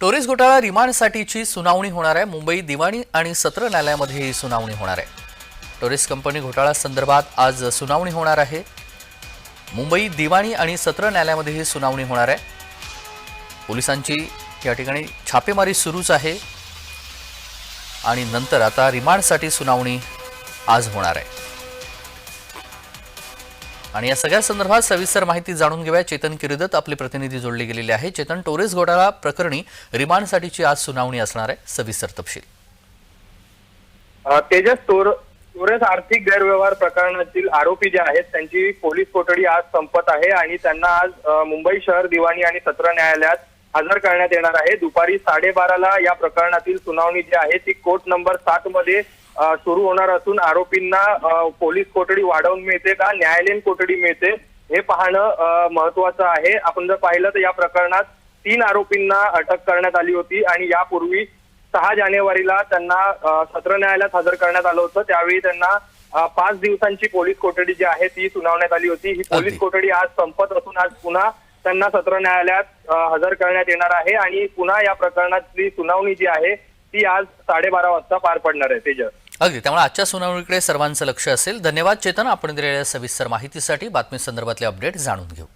Torres घोटाळा रिमांडसाठीची सुनावणी होणार आहे. मुंबई दिवाणी आणि सत्र न्यायालयामध्ये ही सुनावणी होणार आहे. टोरेस कंपनी घोटाळा संदर्भात आज सुनावणी होणार आहे. मुंबई दिवाणी आणि सत्र न्यायालयामध्ये ही सुनावणी होणार आहे. पोलिसांची या ठिकाणी छापेमारी सुरूच आहे. आणि नंतर आता रिमांडसाठी सुनावणी आज होणार आहे. आणि या सगळ्या संदर्भात सविस्तर माहिती जाणून घेऊया. चेतन किरीदत आपले प्रतिनिधी जोडले गेलेले आहे चेतन टोरेस घोटाळा प्रकरणी रिमांडसाठीची आज सुनावणी असणार आहे. सविस्तर तपशील. तेजस तोर टोरेस आर्थिक गैरव्यवहार प्रकरणातील आरोपी जे आहेत त्यांची पोलीस कोठडी आज संपत आहे आणि त्यांना आज मुंबई शहर दिवाणी आणि सत्र न्यायालयात हजर करण्यात येणार आहे. दुपारी साडेबाराला या प्रकरणातील सुनावणी जी आहे ती कोर्ट नंबर सात मध्ये सुरू होणार असून आरोपींना पोलीस कोठडी वाढवून मिळते का न्यायालयीन कोठडी मिळते हे पाहणं महत्वाचं आहे. आपण जर पाहिलं तर या प्रकरणात तीन आरोपींना अटक करण्यात आली होती आणि यापूर्वी सहा जानेवारीला त्यांना सत्र न्यायालयात हजर करण्यात आलं होतं. त्यावेळी त्यांना पाच दिवसांची पोलीस कोठडी जी आहे ती सुनावण्यात आली होती. ही पोलीस. कोठडी आज संपत असून आज पुन्हा त्यांना सत्र न्यायालयात हजर करण्यात येणार आहे. आणि पुन्हा या प्रकरणातली सुनावणी जी आहे ती आज साडेबारा वाजता पार पडणार आहे. तेजस. अगदी. त्यामुळे आजच्या सुनावणीकडे सर्वांचं लक्ष असेल. धन्यवाद चेतन. आपण दिलेल्या सविस्तर माहितीसाठी बातमी संदर्भातले अपडेट जाणून घेऊ.